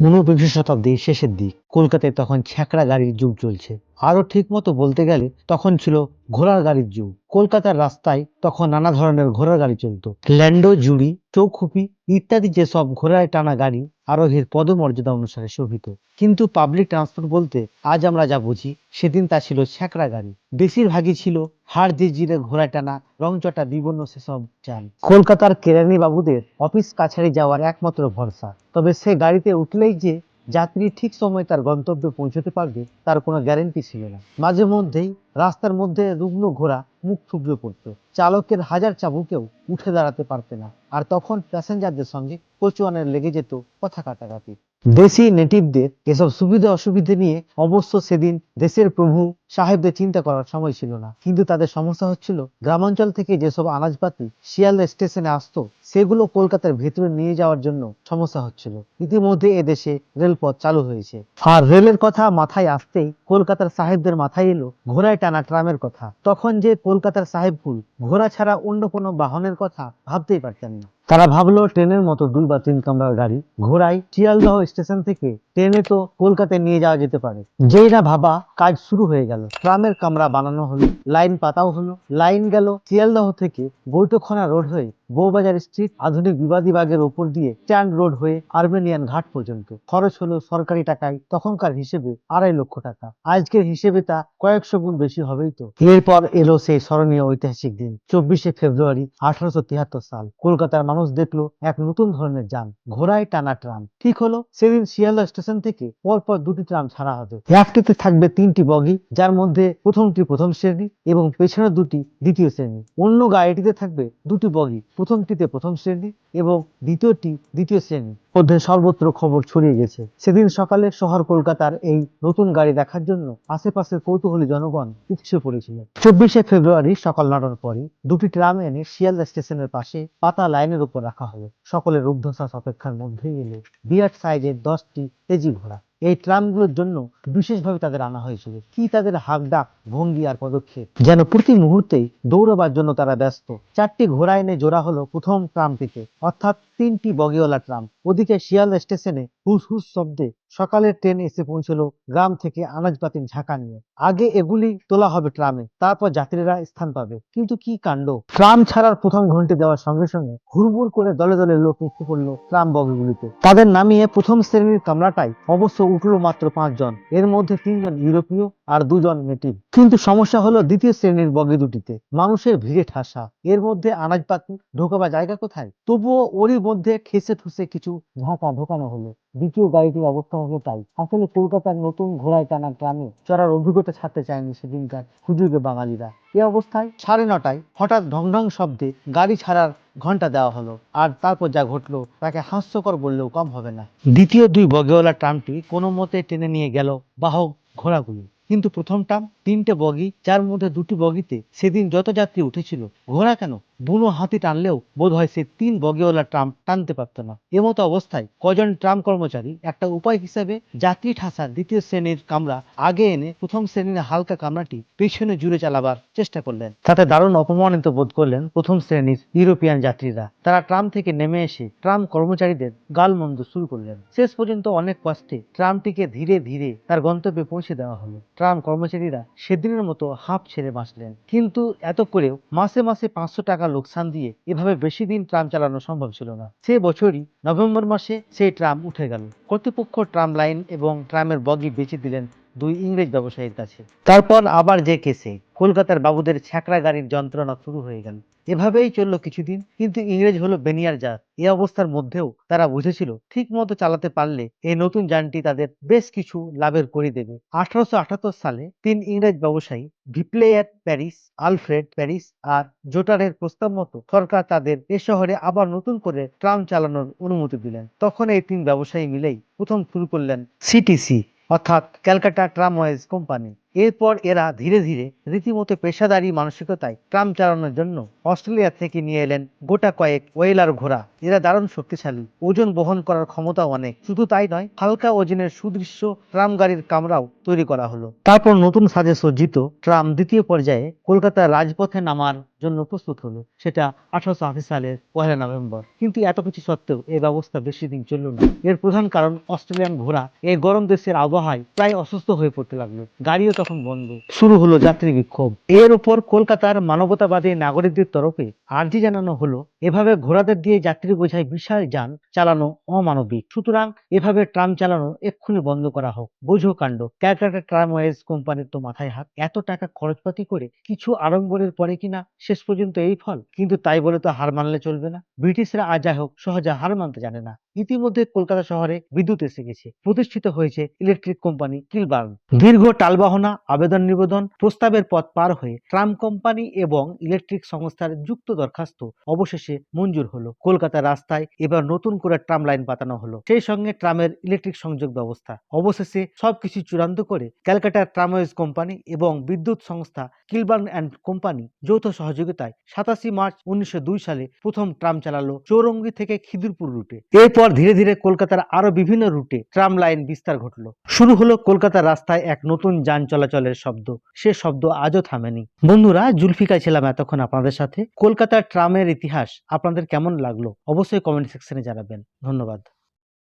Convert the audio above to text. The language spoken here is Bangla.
ঊনবিংশ শতাব্দীর শেষের দিক কলকাতায় তখন ছ্যাঁকড়া গাড়ির যুগ চলছে। আরও ঠিক মতো বলতে গেলে তখন ছিল ঘোড়ার গাড়ির যুগ। কলকাতার রাস্তায় তখন নানা ধরনের ঘোড়ার গাড়ি চলতো। ল্যান্ডো জুড়ি চৌখুপি ইত্যাদি যেসব ঘোড়ায় টানা গাড়ি আরোহীর পদমর্যাদা অনুসারে শোভিত। কিন্তু পাবলিক ট্রান্সপোর্ট বলতে আজ আমরা যা বুঝি, সেদিন তা ছিল ছ্যাঁকড়া গাড়ি। বেশিরভাগই ছিল হাড় জিরে ঘোড়ায় টানা রংচটা বিবর্ণ সেসব যান। কলকাতার কেরানি বাবুদের অফিস কাছারি যাওয়ার একমাত্র ভরসা। তবে সে গাড়িতে উঠলেই যে যাত্রী ঠিক সময় তার গন্তব্যে পৌঁছতে পারবে, তার কোনো গ্যারেন্টি ছিল না। মাঝে মধ্যেই রাস্তার মধ্যে রুগ্ন ঘোড়া মুখ থুবড়ে পড়তো। চালকের হাজার চাবুকেও উঠে দাঁড়াতে পারতে না। আর তখন প্যাসেঞ্জারদের সঙ্গে কচুয়ানের লেগে যেত কথা কাটাকাটি। দেশি নেটিভদের এসব সুবিধা অসুবিধে নিয়ে অবশ্য সেদিন দেশের প্রভু সাহেবদের চিন্তা করার সময় ছিল না। কিন্তু তাদের সমস্যা হচ্ছিল, গ্রামাঞ্চল থেকে যেসব আনাজপাতি শিয়ালদা স্টেশনে আসতো, সেগুলো কলকাতার ভেতরে নিয়ে যাওয়ার জন্য সমস্যা হচ্ছিল। ইতিমধ্যে এদেশে রেলপথ চালু হয়েছে। আর রেলের কথা মাথায় আসতেই কলকাতার সাহেবদের মাথায় এলো ঘোড়ায় টানা ট্রামের কথা। তখন যে কলকাতার সাহেবকুল ঘোড়া ছাড়া অন্য কোনো বাহনের কথা ভাবতেই পারতেন না। তারা ভাবলো, ট্রেনের মতো দুই বা তিন কামরার গাড়ি, ঘোড়ায় শিয়ালদহ স্টেশন থেকে ট্রেনে তো কলকাতায় নিয়ে যাওয়া যেতে পারে। যেই না ভাবা কাজ শুরু হয়ে গেল। ট্রামের কামরা বানানো হলো লাইন পাতাও হলো লাইন গেল শিয়ালদহ থেকে বৈঠকখানা রোড হয়ে বউবাজার স্ট্রিট আধুনিক বিবাদী বাগের ওপর দিয়ে স্ট্যান্ড রোড হয়ে আর্মেনিয়ান ঘাট পর্যন্ত। খরচ হলো সরকারি টাকায়, তখনকার হিসেবে আড়াই লক্ষ টাকা। আজকের হিসেবে তা কয়েকশো গুণ বেশি হবেই তো। এরপর এলো সেই স্মরণীয় ঐতিহাসিক দিন, চব্বিশে ফেব্রুয়ারি আঠারোশো তিয়াত্তর সাল। কলকাতার মানুষ দেখল এক নতুন ধরনের যান, ঘোড়ায় টানা ট্রাম। ঠিক হলো সেদিন শিয়ালদা স্টেশন থেকে পরপর দুটি ট্রাম ছাড়া হবে একটিতে থাকবে তিনটি বগি, যার মধ্যে প্রথমটি প্রথম শ্রেণি এবং পেছনের দুটি দ্বিতীয় শ্রেণি। অন্য গাড়িটিতে থাকবে দুটি বগি। প্রথমটিতে প্রথম শ্রেণি এবং দ্বিতীয়টি দ্বিতীয় শ্রেণি মধ্যে সর্বত্র খবর ছড়িয়ে গেছে। সেদিন সকালে শহর কলকাতার এই নতুন গাড়ি দেখার জন্য আশেপাশের কৌতূহলী জনগণ উপচে পড়েছিল। চব্বিশে ফেব্রুয়ারি সকাল নটার পরে দুটি ট্রাম এনে শিয়ালদা স্টেশনের পাশে পাতা লাইনের উপর রাখা হলো। সকলের রুদ্ধশ্বাস অপেক্ষার মধ্যেই এলো। বিরাট সাইজের দশটি তেজি ঘোড়া। এই ত্রাণগুলোর জন্য বিশেষভাবে তাদের আনা হয়েছিল। কি তাদের হাক, ডাক, ভঙ্গি আর পদক্ষেপ? যেন প্রতি মুহূর্তেই দৌড়বার জন্য তারা ব্যস্ত। চারটি ঘোড়া এনে জোড়া হলো প্রথম ট্রামটিতে অর্থাৎ তিনটি বগিওয়ালা ট্রাম। ওদিকে শিয়ালদা স্টেশনে হুস হুস শব্দে সকালের ট্রেন এসে পৌঁছলো গ্রাম থেকে আনাজপাতির ঝাঁকা নিয়ে। আগে এগুলি তোলা হবে ট্রামে, তারপর যাত্রীরা স্থান পাবে। কিন্তু কি কাণ্ড? ট্রাম ছাড়ার প্রথম ঘন্টি দেওয়ার সঙ্গে সঙ্গে হুড়মুড় করে দলে দলে লোক উঠে পড়ল ট্রাম বগিগুলিতে। তাদের নামিয়ে প্রথম শ্রেণির কামরাটাই অবশ্য উঠল মাত্র পাঁচজন। এর মধ্যে তিনজন ইউরোপীয় আর দুজন নেটিভ। কিন্তু সমস্যা হলো দ্বিতীয় শ্রেণির বগি দুটিতে। মানুষের ভিড়ে ঠাসা। এর মধ্যে আনাজপাতি ঢোকাবার জায়গা কোথায়? তবুও ওরই মধ্যে খেসে ঠুসে কিছু ঝাঁকা ঢোকানো হলো। দ্বিতীয় গাড়িটির অবস্থা হলো তাই। আসলে কলকাতার নতুন ঘোড়ায় টানা গ্রামে চড়ার অভিজ্ঞতা ছাড়তে চায়নি সেদিনকার হুজুগে বাঙালিরা। এ অবস্থায় সাড়ে নটায় হঠাৎ ঢং ঢং শব্দে গাড়ি ছাড়ার ঘণ্টা দেওয়া হলো। আর তারপর যা ঘটলো তাকে হাস্যকর বললেও কম হবে না। দ্বিতীয় দুই বগেওয়ালা ট্রামটি কোনো মতে টেনে নিয়ে গেল বাহক ঘোড়াগুলি। কিন্তু প্রথম ট্রাম তিনটে বগি, যার মধ্যে দুটি বগিতে সেদিন যত যাত্রী উঠেছিল, ঘোড়া কেন? বুনো হাতি টানলেও বোধ হয় সে তিন বগিওয়ালা ট্রাম টানতে পারতো না। এমতো অবস্থায় কজন ট্রাম কর্মচারী একটা উপায় হিসেবে যাত্রী ঠাসা দ্বিতীয় শ্রেণির কামরা আগে এনে প্রথম শ্রেণির হালকা কামরাটি পেছনে জুড়ে চালাবার চেষ্টা করলেন। তাতে দারুণ অপমানিত বোধ করলেন প্রথম শ্রেণির ইউরোপিয়ান যাত্রীরা। তারা ট্রাম থেকে নেমে এসে ট্রাম কর্মচারীদের গালমন্দ শুরু করলেন। শেষ পর্যন্ত অনেক কষ্টে ট্রামটিকে ধীরে ধীরে তার গন্তব্যে পৌঁছে দেওয়া হলো। ট্রাম কর্মচারীরা সেদিনের মতো হাফ ছেড়ে বাঁচলেন। কিন্তু এত করেও মাসে মাসে পাঁচশো টাকা লোকসান দিয়ে এভাবে বেশি দিন ট্রাম চালানো সম্ভব ছিল না। সে বছরই নভেম্বর মাসে সেই ট্রাম উঠে গেল। কর্তৃপক্ষ ট্রাম লাইন এবং ট্রামের বগি বেচে দিলেন দুই ইংরেজ ব্যবসায়ীর কাছে। তারপর আবার যে কেসে কলকাতার বাবুদের ছ্যাঁকড়া গাড়ির যন্ত্রণা শুরু হয়ে গেল। এভাবেই চলল কিছুদিন, কিন্তু ইংরেজ হলো বেনিয়ার জাত। এ অবস্থার মধ্যেও তারা বুঝেছিল ঠিক মতো চালাতে পারলে এই নতুন যানটি তাদের বেশ কিছু লাভের করে দেবে। আঠারোশো সালে তিন ইংরেজ ব্যবসায়ী ভিপ্লেয়ার প্যারিস, আলফ্রেড প্যারিস আর জোটারের প্রস্তাব মতো সরকার তাদের এ শহরে আবার নতুন করে ট্রাম চালানোর অনুমতি দিলেন। তখন এই তিন ব্যবসায়ী মিলেই প্রথম শুরু করলেন সিটিসি। অর্থাৎ ক্যালকাটা ট্রামওয়েজ কোম্পানি এরপর এরা ধীরে ধীরে রীতিমতো পেশাদারি মানসিকতায় ট্রাম চালানোর জন্য অস্ট্রেলিয়া থেকে নিয়ে এলেন গোটা কয়েক ওয়েলার ঘোড়া। এরা দারুণ শক্তিশালী, ওজন বহন করার ক্ষমতা অনেক। শুধু তাই নয়, হালকা ওজনের সুদৃশ্য ট্রাম গাড়ির কামরাও তৈরি করা হলো। তারপর নতুন সাজে সজ্জিত ট্রাম দ্বিতীয় পর্যায়ে কলকাতার রাজপথে নামার জন্য প্রস্তুত হলো। সেটা আঠারোশো আশি সালের পয়লা নভেম্বর। কিন্তু এত কিছু সত্ত্বেও এই ব্যবস্থা বেশি দিন চলল না। এর প্রধান কারণ অস্ট্রেলিয়ান ঘোড়া এই গরম দেশের আবহাওয়ায় প্রায় অসুস্থ হয়ে পড়তে লাগল। গাড়িও তখন বন্ধ। শুরু হলো যাত্রী বিক্ষোভ। এর ওপর কলকাতার মানবতাবাদী নাগরিকদের তরফে আর্জি জানানো হলো, এভাবে ঘোড়াদের দিয়ে যাত্রী বোঝায় বিশাল যান চালানো অমানবিক। সুতরাং এভাবে ট্রাম চালানো এক্ষুনি বন্ধ করা হোক। বোঝো কাণ্ড, ক্যালকাটা ট্রামওয়েজ কোম্পানির তো মাথায় হাত। এত টাকা খরচপাতি করে কিছু আড়ম্বরের পরে কিনা শেষ পর্যন্ত এই ফল? কিন্তু তাই বলে তো হার মানলে চলবে না। ব্রিটিশরা আজ যাই হোক, সহজে হার মানতে জানে না। ইতিমধ্যে কলকাতা শহরে বিদ্যুৎ এসে গেছে। প্রতিষ্ঠিত হয়েছে ইলেকট্রিক কোম্পানি কিলবার্ন। দীর্ঘ টালবাহনা আবেদন নিবেদন, প্রস্তাবের পথ পার হয়ে ট্রাম কোম্পানি এবং ইলেকট্রিক সংস্থার যুক্ত দরখাস্ত অবশেষে মঞ্জুর হলো। কলকাতার রাস্তায় এবার নতুন করে ট্রাম লাইন পাতানো হলো। সেই সঙ্গে ট্রামের ইলেকট্রিক সংযোগ ব্যবস্থা। অবশেষে সবকিছু চূড়ান্ত করে ক্যালকাটা ট্রামওয়েজ কোম্পানি এবং বিদ্যুৎ সংস্থা কিলবার্ন অ্যান্ড কোম্পানি যৌথ সহযোগিতায় সাতাশি মার্চ উনিশশো দুই সালে প্রথম ট্রাম চালালো চৌরঙ্গি থেকে খিদিরপুর রুটে। এরপর ধীরে ধীরে কলকাতার আরও বিভিন্ন রুটে ট্রাম লাইন বিস্তার ঘটলো। শুরু হলো কলকাতার রাস্তায় এক নতুন যান চলাচলের শব্দ। সে শব্দ আজও থামেনি। বন্ধুরা, জুলফিকায় ছিলাম এতক্ষণ আপনাদের সাথে। কলকাতার ট্রামের ইতিহাস আপনাদের কেমন লাগল? অবশ্যই কমেন্ট সেকশনে জানাবেন। ধন্যবাদ।